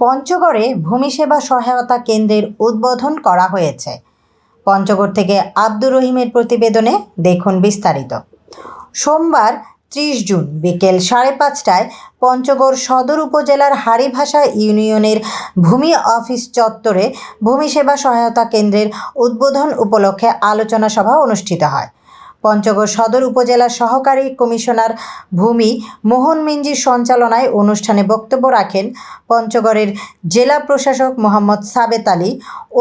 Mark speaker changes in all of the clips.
Speaker 1: পঞ্চগড়ে ভূমি সেবা সহায়তা কেন্দ্রের উদ্বোধন করা হয়েছে। পঞ্চগড় থেকে আব্দুর রহিমের প্রতিবেদনে দেখুন বিস্তারিত। সোমবার ত্রিশ জুন বিকেল সাড়ে পাঁচটায় পঞ্চগড় সদর উপজেলার হারিভাষা ইউনিয়নের ভূমি অফিস চত্বরে ভূমি সেবা সহায়তা কেন্দ্রের উদ্বোধন উপলক্ষে আলোচনা সভা অনুষ্ঠিত হয়। পঞ্চগড় সদর উপজেলার সহকারী কমিশনার ভূমি মোহন মিঞ্জির সঞ্চালনায় অনুষ্ঠানে বক্তব্য রাখেন পঞ্চগড়ের জেলা প্রশাসক মোহাম্মদ সাবেত আলী,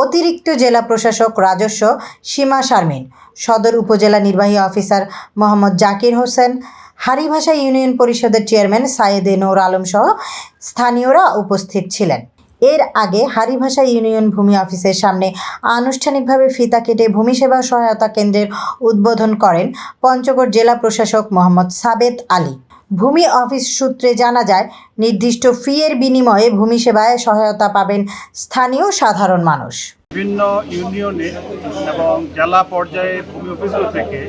Speaker 1: অতিরিক্ত জেলা প্রশাসক রাজস্ব সীমা শারমিন, সদর উপজেলা নির্বাহী অফিসার মোহাম্মদ জাকির হোসেন হারিভাষা ইউনিয়ন পরিষদের চেয়ারম্যান সায়েদে নৌর আলম সহ স্থানীয়রা উপস্থিত ছিলেন। এর আগে হারিভাষা ইউনিয়ন ভূমি অফিসের সামনে আনুষ্ঠানিকভাবে ফিতা কেটে ভূমি সেবা সহায়তা কেন্দ্রের উদ্বোধন করেন পঞ্চগড় জেলা প্রশাসক মোহাম্মদ সাবেত আলী। ভূমি অফিস সূত্রে জানা যায়, নির্দিষ্ট ফি এর বিনিময়ে ভূমি সেবায় সহায়তা পাবেন স্থানীয় সাধারণ মানুষ।
Speaker 2: বিভিন্ন ইউনিয়নে এবং জেলা পর্যায়ে ভূমি অফিসগুলো থেকে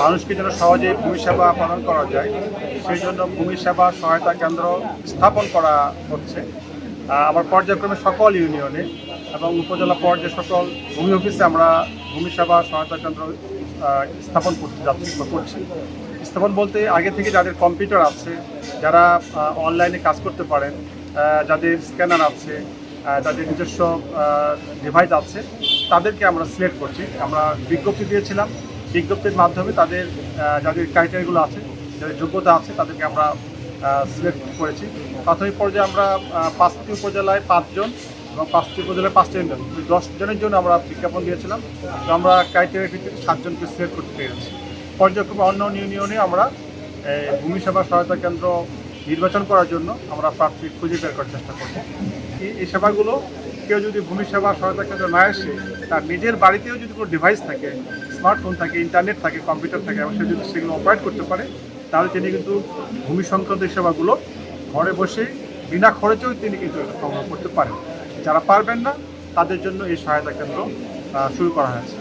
Speaker 2: মানুষকে যেন সহজে ভূমি সেবা প্রদান করা যায়, সেই জন্য ভূমি সেবা সহায়তা কেন্দ্র স্থাপন করা হচ্ছে। আমার পর্যায়ক্রমে সকল ইউনিয়নে এবং উপজেলা পর্যায়ে সকল ভূমি অফিসে আমরা ভূমি সেবা সহায়তা কেন্দ্র স্থাপন করতে যাচ্ছি করছি। স্থাপন বলতে আগে থেকে যাদের কম্পিউটার আছে, যারা অনলাইনে কাজ করতে পারেন যাদের স্ক্যানার আছে যাদের নিজস্ব ডিভাইস আছে, তাদেরকে আমরা সিলেক্ট করছি। আমরা বিজ্ঞপ্তি দিয়েছিলাম। বিজ্ঞপ্তির মাধ্যমে তাদের যাদের ক্রাইটেরিয়াগুলো আছে, যাদের যোগ্যতা আছে, তাদেরকে আমরা সিলেক্ট করেছি। প্রাথমিক পর্যায়ে আমরা পাঁচটি উপজেলায় পাঁচজন এবং পাঁচটি উপজেলায় পাঁচটি ইউনিয়ন। দশ জনের জন্য আমরা বিজ্ঞাপন দিয়েছিলাম। তো আমরা ক্রাইটেরিয়া ভিত্তিতে সাতজনকে সিলেক্ট করতে পেরেছি। পর্যায়ক্রমে অন্য ইউনিয়নে আমরা ভূমি সেবা সহায়তা কেন্দ্র নির্বাচন করার জন্য আমরা প্রার্থী খুঁজে বের করার চেষ্টা করব এই- এই সেবাগুলো কেউ যদি ভূমি সেবা সহায়তা কেন্দ্র না এসে তার নিজের বাড়িতেও যদি কোনো ডিভাইস থাকে স্মার্টফোন থাকে ইন্টারনেট থাকে কম্পিউটার থাকে, এবং সে যদি সেগুলো অপারেট করতে পারে তাহলে তিনি কিন্তু ভূমি সংক্রান্ত সেবাগুলো ঘরে বসে বিনা খরচেও তিনি কিন্তু সংগ্রহ করতে পারেন। যারা পারবেন না, তাদের জন্য এই সহায়তা কেন্দ্র শুরু করা হয়েছে।